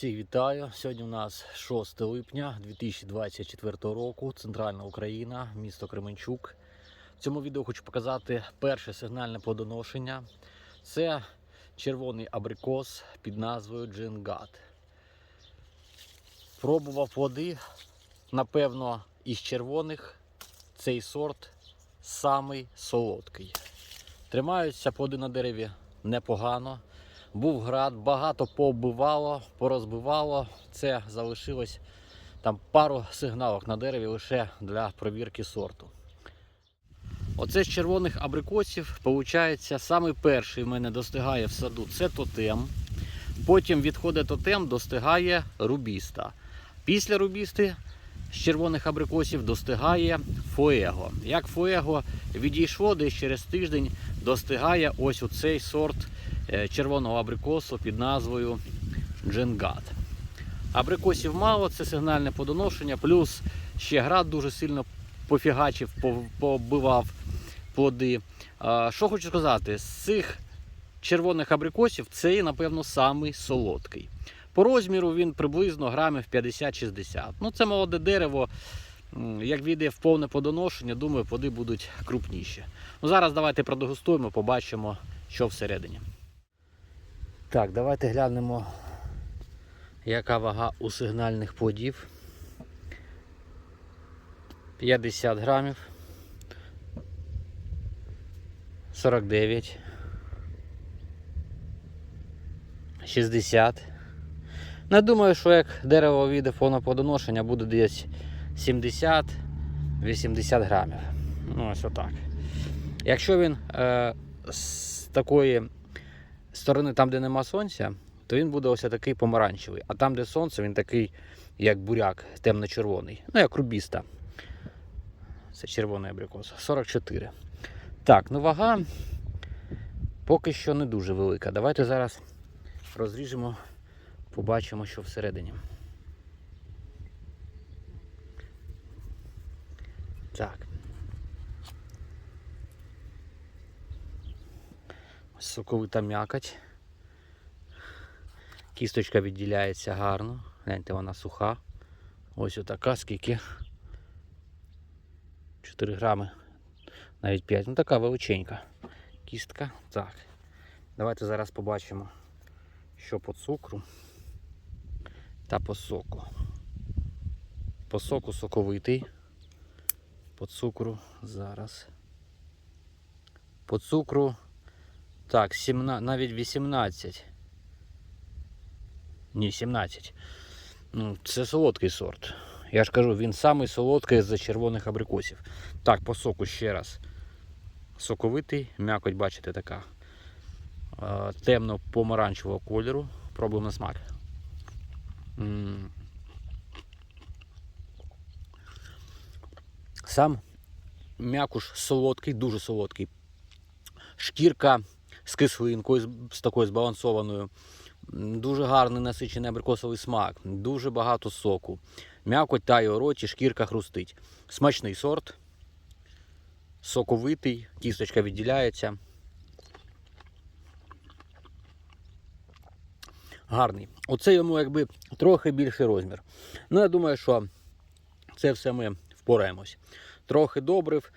Всіх вітаю. Сьогодні у нас 6 липня 2024 року, Центральна Україна, місто Кременчук. В цьому відео хочу показати перше сигнальне плодоношення. Це червоний абрикос під назвою Джингат. Пробував плоди, напевно, із червоних цей сорт самий солодкий. Тримаються плоди на дереві непогано. Був град, багато пооббивало, порозбивало. Це залишилось там пару сигналок на дереві лише для провірки сорту. Оце з червоних абрикосів, виходить, самий перший в мене достигає в саду це тотем. Потім відходить тотем, достигає рубіста. Після рубісти з червоних абрикосів достигає фуего. Як фуего відійшло, десь через тиждень достигає ось у цей сорт е, червоного абрикосу під назвою Дженгат. Абрикосів мало, це сигнальне подоношення, плюс ще град дуже сильно пофігачив, побивав плоди. Що хочу сказати, з цих червоних абрикосів цей, напевно, самий солодкий. По розміру він приблизно грамів 50-60. Ну, це молоде дерево. Як війде в повне подоношення, думаю, плоди будуть крупніші. Ну, зараз давайте продегустуємо, побачимо, що всередині. Так, давайте глянемо, яка вага у сигнальних плодів. 50 грамів. 49. 60. Ну, я думаю, що як дерево війде в повне буде десь 70-80 грамів. Ну, ось отак. Якщо він е, з такої сторони, там, де нема сонця, то він буде ось такий помаранчевий. А там, де сонце, він такий, як буряк, темно-червоний. Ну, як рубіста. Це червоний абрикос. 44. Так, ну вага поки що не дуже велика. Давайте зараз розріжемо, побачимо, що всередині. Так. Ось Соковита м'якоть. Кісточка відділяється гарно. Гляньте, вона суха. Ось отака, скільки. 4 грами, навіть 5. Ну така величенька. Кістка. Так. Давайте зараз побачимо, що по цукру та по соку. По соку соковитий. По цукру зараз. По цукру. Так, 17, навіть 18. Ні, 17. Ну, це солодкий сорт. Я ж кажу, він самий солодкий з червоних абрикосів. Так, по соку ще раз. Соковитий, м'якоть, бачите, така е, темно-помаранчевого кольору. Пробуємо на смак. Сам м'якуш солодкий, дуже солодкий. Шкірка з кислинкою, з такою збалансованою. Дуже гарний насичений абрикосовий смак, дуже багато соку. М'якоть тає у роті, шкірка хрустить. Смачний сорт, соковитий, кісточка відділяється. Гарний. Оце йому якби трохи більший розмір. Ну, я думаю, що це все ми впораємось. Трохи добрив,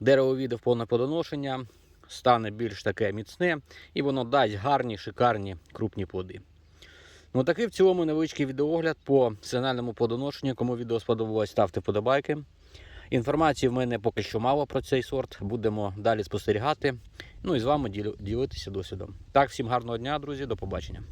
дерево віде в повне подоношення, стане більш таке міцне і воно дасть гарні, шикарні крупні плоди. Ну, такий в цілому невеличкий відеогляд по сигнальному плодоношенню. Кому відео сподобалось, ставте подобайки. Інформації в мене поки що мало про цей сорт. Будемо далі спостерігати. Ну і з вами ділитися досвідом. Так, всім гарного дня, друзі, до побачення.